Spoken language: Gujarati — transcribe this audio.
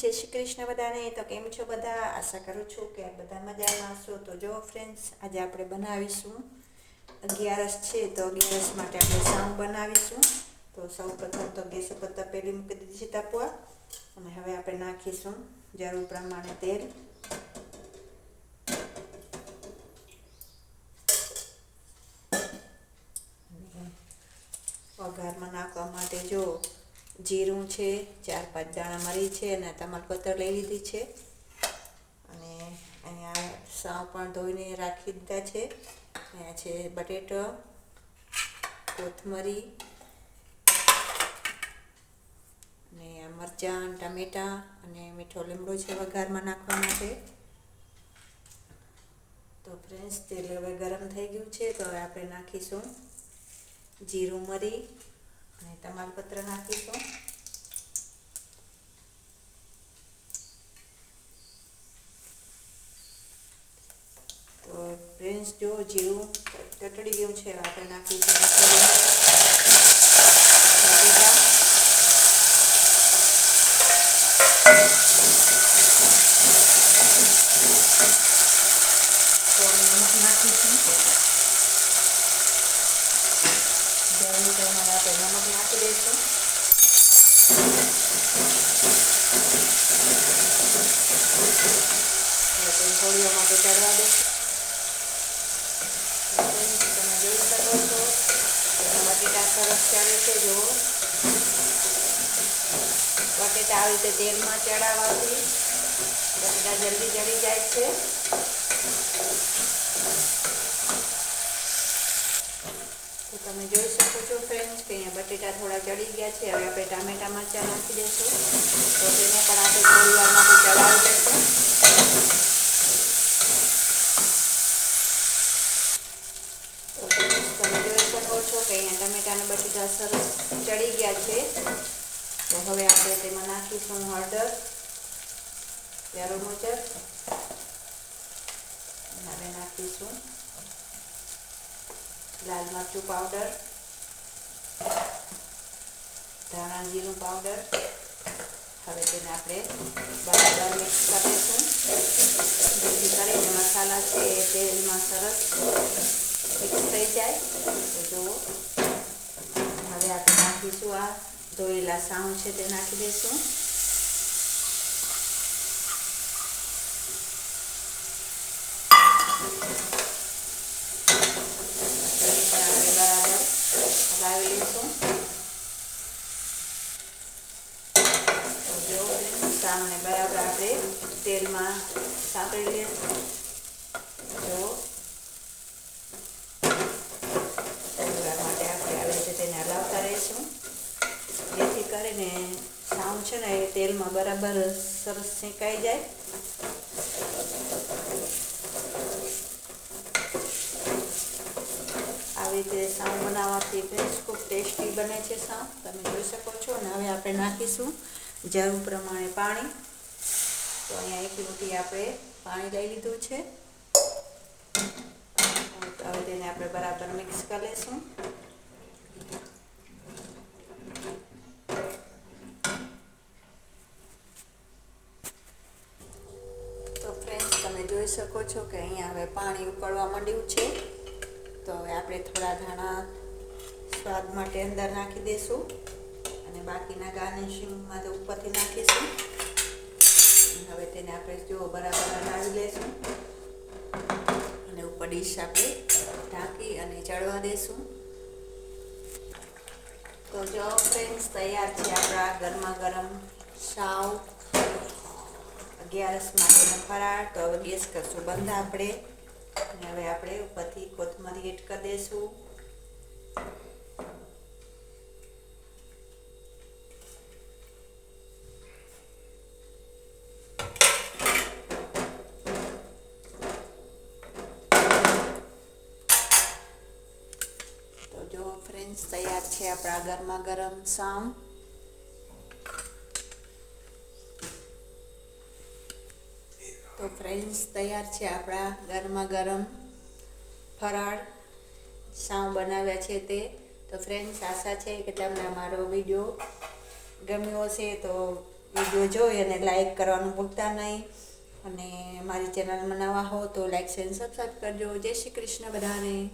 જય શ્રી કૃષ્ણ બધાને. તો કેમ છો બધા? આશા કરું છું કે બધા મજામાં હશો. તો જો ફ્રેન્ડ્સ આજે આપણે બનાવીશું અગિયારસ છે, તો અગિયારસ માટે આપણે સાવ બનાવીશું. તો સૌ પ્રથમ તો ગેસ ઉપર તપેલી મૂકી દીધી છે અને હવે આપણે નાખીશું જરૂર પ્રમાણે તેલ. વઘારમાં નાખવા માટે જો જીરું છે, ચાર પાંચ દાણા મરી છે અને તમાલપત્ર લઈ લીધી છે. અને અહીંયા સાવ પણ ધોઈને રાખી દીધા છે. અહીંયા છે બટેટો, કોથમરી અને મરચાં ટમેટાં અને મીઠો લીમડો છે વઘારમાં નાખવા માટે. તો ફ્રેન્ડ્સ, તેલ હવે ગરમ થઈ ગયું છે, તો હવે આપણે નાખીશું જીરું મરી. અને તમાલપત્ર નાખીશું. તો ફ્રેન્ડ્સ જો જીરું તટડી ગયું છે આપણે નાખીશું નાખીશું જરૂર પ્રમાણે આપણે નમક નાખી દઈશું હવે તે ચડવા દઈશું તમે જોઈ શકો છો બટેટા સરસ ચડે છે જુઓ બટેટા આવી રીતે તેલમાં ચડાવવાથી બટેટા જલ્દી ચડી જાય છે. તો તમે જોઈ શકો છો ફ્રેન્ડ્સ કે અહીંયા બટેટા થોડા ચડી ગયા છે. હવે આપણે ટામેટા મરચાં નાખી દઈશું. તો તેને પણ આપણે થોડી વાર માટે ચડાવી દઈશું તો friends, તમે જોઈ શકો છો કે અહીંયા બટેટા સરસ ચડી ગયા છે. તો હવે આપણે તેમાં નાખીશું હળદર યારો મુજબ હવે નાખીશું લાલ મરચું પાવડર, ધાણા જીરું પાવડર. હવે તેને આપણે બરાબર મિક્સ કરીશું. જેથી કરીને મસાલા છે તેલમાં સરસ મિક્સ થઈ જાય. તો જુઓ. નાખીશું આ ધોયેલા સાઉન્ડ છે તે નાખી દઈશું તેને પણ આપણે બરાબર હલાવી લઈશું તો જો સામને બરાબર આપણે તેલમાં સાંકળી લઈશું જો થોડીવાર માટે આપણે આવી રીતે તેને હલાવતા રહીશું જેથી કરીને સાઉન્ડ છે ને એ તેલમાં બરાબર સરસ શેકાઈ જાય. આવી રીતે સાવ બનાવવાથી ભેંસ ખૂબ ટેસ્ટી બને છે સાવ. તમે જોઈ શકો છો અને હવે આપણે નાખીશું જરૂર પ્રમાણે પાણી. તો અહીંયા એક રોટી આપણે પાણી લઈ લીધું છે. હવે તેને આપણે બરાબર મિક્સ કરી લઈશું તો ફ્રેન્ડ્સ તમે જોઈ શકો છો કે અહીંયા હવે પાણી ઉકળવા માંડ્યું છે. તો હવે આપણે થોડા ધાણા સ્વાદ માટે અંદર નાખી દઈશું અને બાકીના ગાર્નિશિંગમાં તો ઉપરથી નાખીશું. હવે તેને આપણે જો બરાબર હલાવી લઈશું અને ઉપર ડીશ આપણે ઢાંકી અને ચડવા દઈશું તો જો ફ્રેન્ડ્સ તૈયાર છે આપણા ગરમા ગરમ સાવ અગિયારસ માટેનો ફરાળ તો હવે ગેસ કરશું બંધ આપણે. અને હવે આપણે ઉપરથી કોથમરી એડ કરી દઈશું તો જો ફ્રેન્ડ્સ તૈયાર છે આપણા ગરમા ગરમ સામ. તો ફ્રેન્ડ્સ તૈયાર છે આપણા ગરમા ગરમ ફરાળ. સાવ બનાવ્યા છે તે. તો ફ્રેન્ડ્સ આશા છે કે તમને અમારો વીડિયો ગમ્યો હશે. તો વીડિયો જોઈ અને લાઈક કરવાનું ભૂલતા નહીં. અને મારી ચેનલમાં નવા હો તો લાઈક શેર સબસ્ક્રાઈબ કરજો. જય શ્રી કૃષ્ણ બધાને.